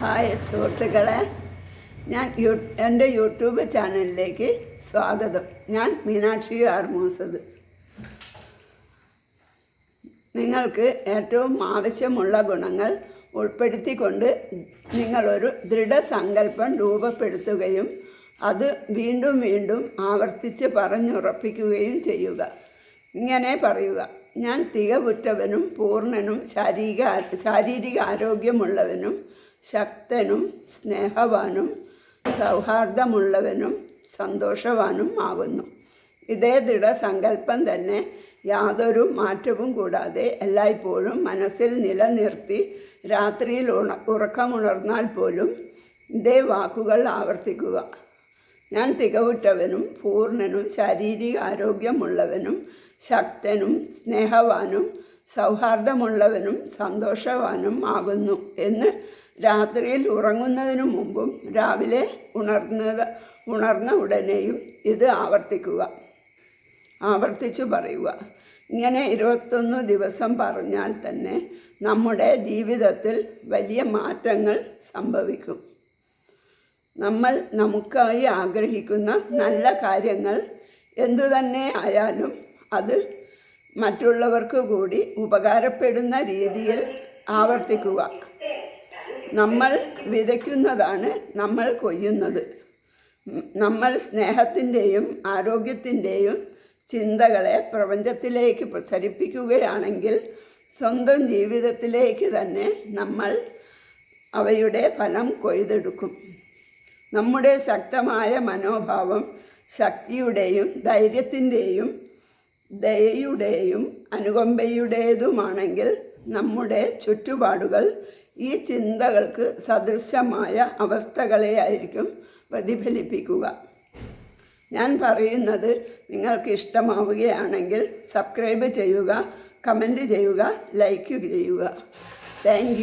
Hi സുഹൃത്തുക്കളെ. ഞാൻ you എന്റെ യൂട്യൂബ് ചാനലിലേക്ക് സ്വാഗതം. ഞാൻ മീനാക്ഷി ആർ മൂസത്. നിങ്ങൾക്ക് ഏറ്റവും ആവശ്യമുള്ള ഗുണങ്ങൾ ഉൾപ്പെടുത്തിക്കൊണ്ട് നിങ്ങളൊരു ദൃഢസങ്കല്പം രൂപപ്പെടുത്തുകയും അത് വീണ്ടും വീണ്ടും ആവർത്തിച്ച് പറഞ്ഞുറപ്പിക്കുകയും ചെയ്യുക. ഇങ്ങനെ പറയുക. ഞാൻ തികവുറ്റവനും പൂർണനും ശാരീരിക ശാരീരിക ആരോഗ്യമുള്ളവനും ശക്തനും സ്നേഹവാനും സൗഹാർദ്ദമുള്ളവനും സന്തോഷവാനും ആകുന്നു ഇതേ ദൃഢസങ്കല്പം തന്നെ യാതൊരു മാറ്റവും കൂടാതെ എല്ലായ്പ്പോഴും മനസ്സിൽ നിലനിർത്തി രാത്രിയിൽ ഉണ ഉറക്കമുണർന്നാൽ പോലും ഇതേ വാക്കുകൾ ആവർത്തിക്കുക. ഞാൻ തികവുറ്റവനും പൂർണനും ശാരീരിക ആരോഗ്യമുള്ളവനും ശക്തനും സ്നേഹവാനും സൗഹാർദ്ദമുള്ളവനും സന്തോഷവാനും ആകുന്നു എന്ന് രാത്രിയിൽ ഉറങ്ങുന്നതിനു മുമ്പും രാവിലെ ഉണർന്നത് ഉണർന്ന ഉടനെയും ഇത് ആവർത്തിക്കുക. ആവർത്തിച്ചു പറയുക. ഇങ്ങനെ ഇരുപത്തൊന്ന് ദിവസം പറഞ്ഞാൽ തന്നെ നമ്മുടെ ജീവിതത്തിൽ വലിയ മാറ്റങ്ങൾ സംഭവിക്കും. നമ്മൾ നമുക്കായി ആഗ്രഹിക്കുന്ന നല്ല കാര്യങ്ങൾ എന്തു തന്നെ ആയാലും അത് മറ്റുള്ളവർക്ക് കൂടി ഉപകാരപ്പെടുന്ന രീതിയിൽ ആവർത്തിക്കുക. നമ്മൾ വിതയ്ക്കുന്നതാണ് നമ്മൾ കൊയ്യുന്നത്. നമ്മൾ സ്നേഹത്തിന്റെയും ആരോഗ്യത്തിന്റെയും ചിന്തകളെ പ്രപഞ്ചത്തിലേക്ക് പ്രസരിപ്പിക്കുകയാണെങ്കിൽ സ്വന്തം ജീവിതത്തിലേക്ക് തന്നെ നമ്മൾ അവയുടെ ഫലം കൊയ്തെടുക്കും. നമ്മുടെ ശക്തമായ മനോഭാവം ശക്തിയുടെയും ധൈര്യത്തിന്റെയും ദയയുടെയും അനുകമ്പയുടേതുമാണെങ്കിൽ നമ്മുടെ ചുറ്റുപാടുകൾ ഈ ചിന്തകൾക്ക് സദൃശമായ അവസ്ഥകളെയായിരിക്കും പ്രതിഫലിപ്പിക്കുക. ഞാൻ പറയുന്നത് നിങ്ങൾക്ക് ഇഷ്ടമാവുകയാണെങ്കിൽ സബ്സ്ക്രൈബ് ചെയ്യുക കമന്റ് ചെയ്യുക ലൈക്ക് ചെയ്യുക. താങ്ക്